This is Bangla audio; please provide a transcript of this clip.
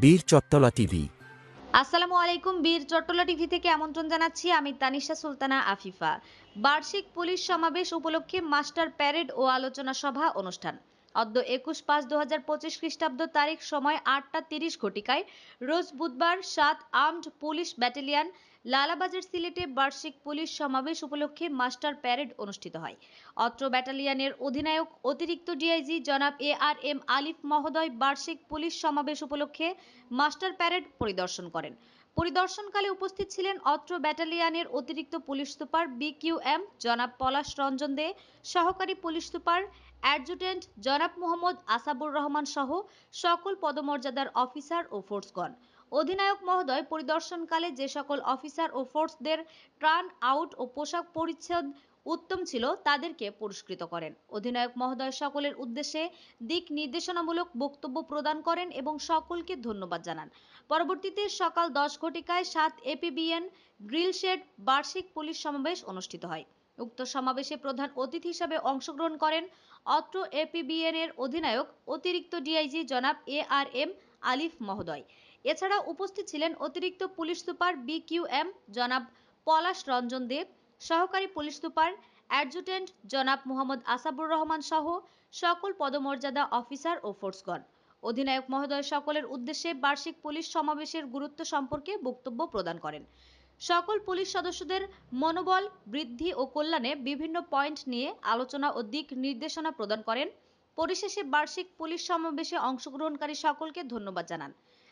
বীর চট্টলা টিভি। আসসালামু আলাইকুম, বীর চট্টলা টিভি থেকে আমন্ত্রণ জানাচ্ছি আমি তানিশা সুলতানা আফিফা। বার্ষিক পুলিশ সমাবেশ উপলক্ষে মাস্টার প্যারেড ও আলোচনা সভা অনুষ্ঠান। অদ্য একুশ পাঁচ দু হাজার পঁচিশ খ্রিস্টাব্দ তারিখ সময় আটটা তিরিশ ঘটিকায় রোজ বুধবার সাত আর্মড পুলিশ ব্যাটালিয়ন, লালাবাজার সিলেটে বার্ষিক পুলিশ সমাবেশ উপলক্ষে মাস্টার প্যারেড অনুষ্ঠিত হয়। অত্র ব্যাটালিয়ানের অধিনায়ক অতিরিক্ত ডিআইজি জনাব এ আর এম আলিফ মহোদয় বার্ষিক পুলিশ সমাবেশ উপলক্ষে মাস্টার প্যারেড পরিদর্শন করেন। পরিদর্শনকালে উপস্থিত ছিলেন অত্র ব্যাটালিয়নের অতিরিক্ত পুলিশ সুপার বিকিউএম জনাব পলাশ রঞ্জন দে, সহকারী পুলিশ সুপার অ্যাডজুটেন্ট জনাব মোহাম্মদ আসাবুর রহমান সহ সকল পদমর্যাদার অফিসার ও ফোর্সগণ। অধিনায়ক মহোদয় পরিদর্শনকালে যে সকল অফিসার ও ফোর্সদের ট্রান আউট ও পোশাক পরিচ্ছদ উত্তম ছিল, তাদেরকে পুরস্কৃত করেন। অধিনায়ক মহোদয় সকলের উদ্দেশ্যে দিক নির্দেশনামূলক বক্তব্য প্রদান করেন এবং সকলকে ধন্যবাদ জানান। পরবর্তীতে সকাল দশ ঘটিকায় সাত এপিবিএন গ্রিল শেড বার্ষিক পুলিশ সমাবেশ অনুষ্ঠিত হয়। উক্ত সমাবেশে প্রধান অতিথি হিসাবে অংশগ্রহণ করেন অত্র এপিবিএন এর অধিনায়ক, অতিরিক্ত ডিআইজি জনাব এ আর এম আলিফ মহোদয়। এছাড়া উপস্থিত ছিলেন অতিরিক্ত পুলিশ সুপার বিকিউএম জনাব পলাশ রঞ্জন দেব, সহকারী পুলিশ সুপার অ্যাডজুটেন্ট জনাব মোহাম্মদ আসাবুর রহমান সহ সকল পদমর্যাদা অফিসার ও ফোর্সগণ। অধিনায়ক মহোদয় সকলের উদ্দেশ্যে বার্ষিক পুলিশ সমাবেশের গুরুত্ব সম্পর্কে বক্তব্য প্রদান করেন। সকল পুলিশ সদস্যদের মনোবল, বৃদ্ধি ও কল্যাণে বিভিন্ন পয়েন্ট নিয়ে আলোচনা ও দিক নির্দেশনা প্রদান করেন। পরিশেষে বার্ষিক পুলিশ সমাবেশে অংশগ্রহণকারী সকলকে ধন্যবাদ জানান।